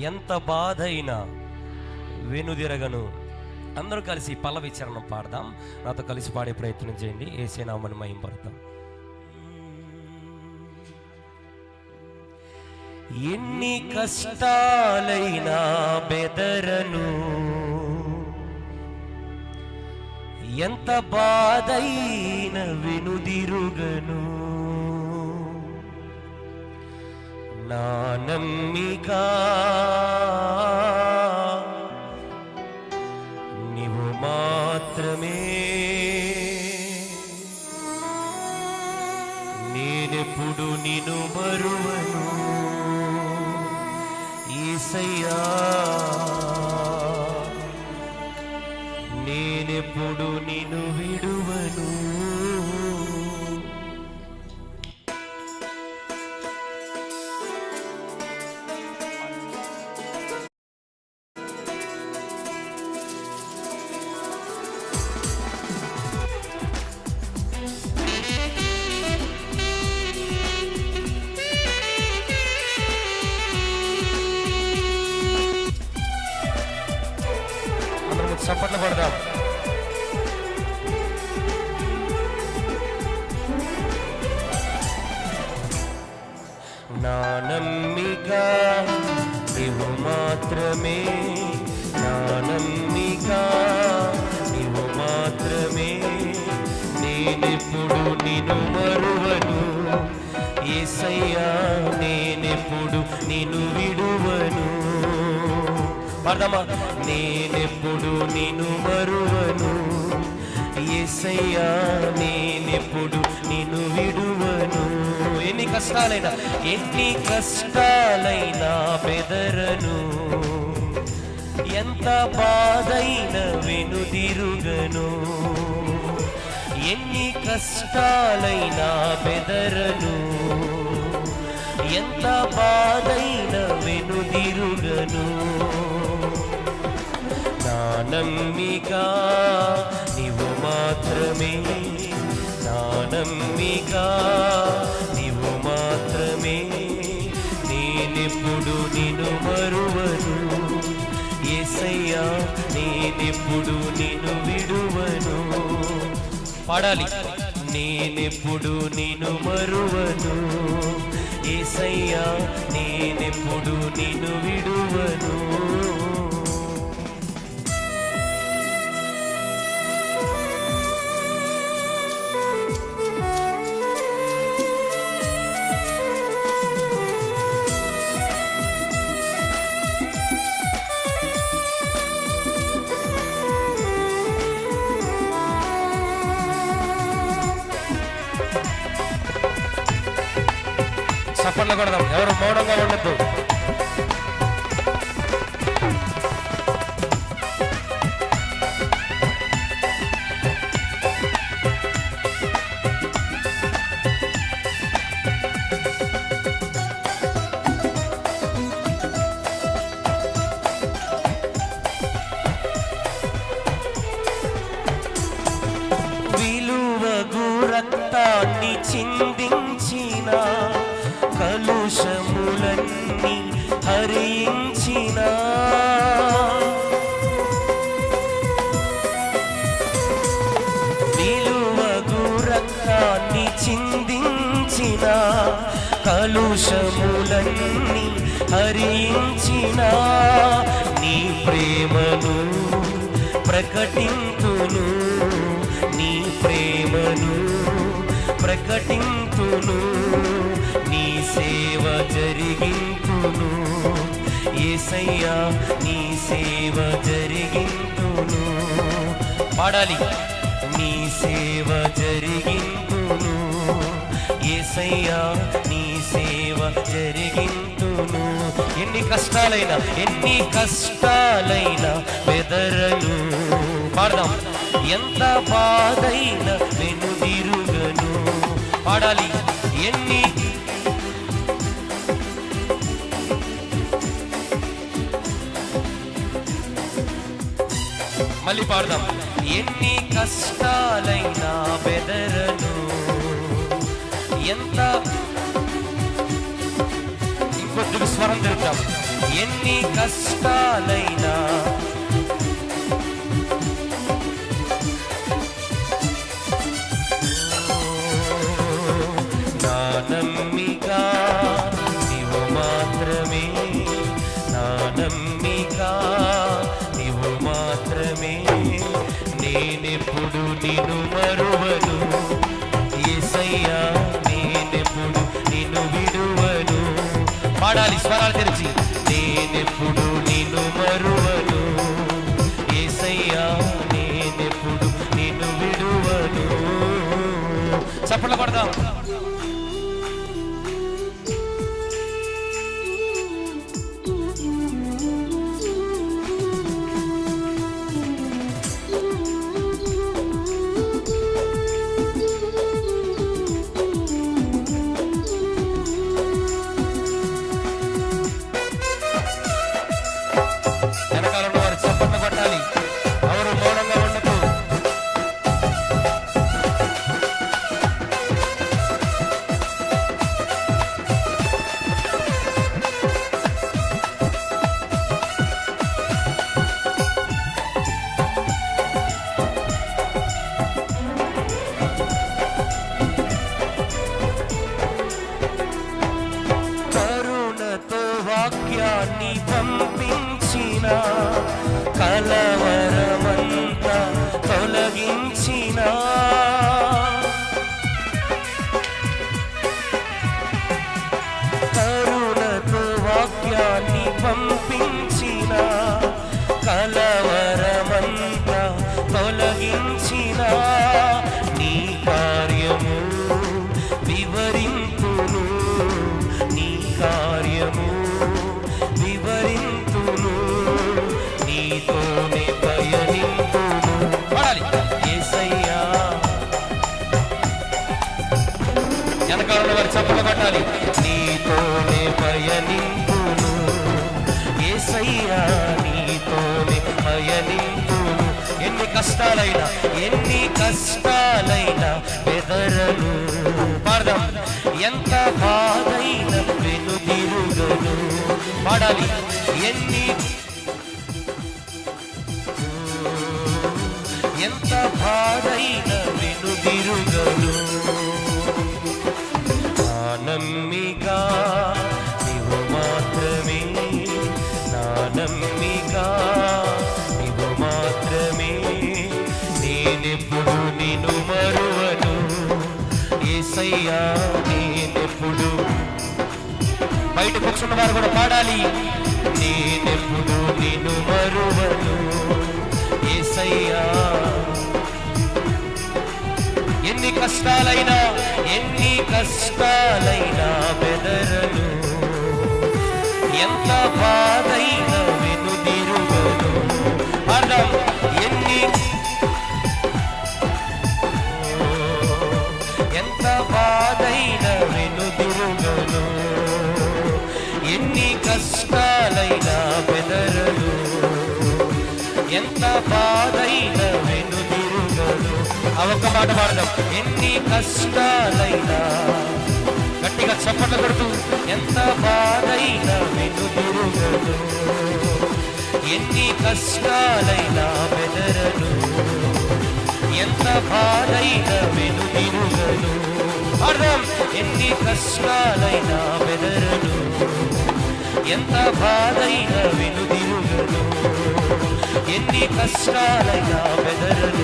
ఎంత బాధ అయినా వెనుదిరగను. అందరూ కలిసి పల్లవి చరణం పాడదాం. నాతో కలిసి పాడే ప్రయత్నం చేయండి. ఏసేనామని మయం పడతాం ఎన్ని కష్టాలైనా బెదరను. ఎంత బాధైన వెనుదిరుగను. నా నమ్మిక నీవు మాత్రమే. నేనెప్పుడు నిను మరువను? ఈసయ్యా. నేనెప్పుడు అందరం చప్పట్లు పడదాం నా నమ్మిక నీవు మాత్రమే నా నమ్మిక నీవు మాత్రమే. నేనెప్పుడు నిన్ను మరువను ఏసయ్యా నేనెప్పుడు నిన్ను విడు పడదామా? నేనెప్పుడు నిన్ను మరువను? ఎసయ్యా నేనెప్పుడు నిన్ను విడువను? ఎన్ని కష్టాలైనా ఎన్ని కష్టాలైనా బెదరను? ఎంత బాధైన వెనుదిరుగను ఎన్ని కష్టాలైనా బెదరను? ఎంత బాధైన వెనుదిరుగను నా నీవు మాత్రమే నా నమ్మిక నీవు మాత్రమే నేనెప్పుడు నిన్ను మరువను. ఏసయ్యా నేనెప్పుడు నిన్ను విడువను. పాడాలి. నేనెప్పుడు నిన్ను మరువను. ఏసయ్యా నేనెప్పుడు నిన్ను విడువను. కొడదాం. ఎవరు మౌనంగా ఉండద్దు. చిందించిన కలుషములన్నీ హరించిన నీ ప్రేమను ప్రకటింతును నీ ప్రేమను ప్రకటింతును నీ సేవ జరిగింతును. ఏసయ్యా నీ సేవ జరిగింతును. పాడాలి. నీ సేవ జరిగింది ఏసయ్యా నీ సేవ జరిగింతును. ఎన్ని కష్టాలైనా ఎన్ని కష్టాలైనా బెదరను. పాడదాం. ఎంత బాధైన వెనుదిరుగను పాడాలి. ఎన్ని మళ్ళీ పాడదాం. ఎన్ని కష్టాలైనా బెదరను. ఎంత ఇంకొద్దుకు స్వరం తిరుగుతాం ఎన్ని కష్టాలైనా ఎప్పుడు వాక్యాన్ని పంపించిన కలవరమంతా తొలగించిన. కరుణతో వాక్యాన్ని పంపించిన కష్టాలైనా ఎన్ని కష్టాలైనా బెదరను. పాడదాం. ఎంత బాధైన వెనుదిరుగను పాడాలి. ఎన్ని ఎంత బాధైన వెనుదిరుగను నేనెప్పుడు బయట కూర్చున్న వారు కూడా పాడాలి. నేనెప్పుడు నిన్ను మరువను. ఏసయ్యా ఎన్ని కష్టాలైనా ఎన్ని కష్టాలైనా బెదరను. ఎంత బాధైన వెనుదిరుగను ఆ ఒక్క మాట పాడదాం. ఎన్ని కష్టాలైనా. గట్టిగా చప్పట్లు కొడుతూ ఎంత బాధైన వెనుదిరుగను ఎన్ని కష్టాలైనా బెదరను ఎంత బాధైన వెనుదిరుగను అర్థం ఎన్ని కష్టాలైనా బెదరను ఎంత బాధైన వెనుదిరుగను ఎన్ని కష్టాలైనా బెదరను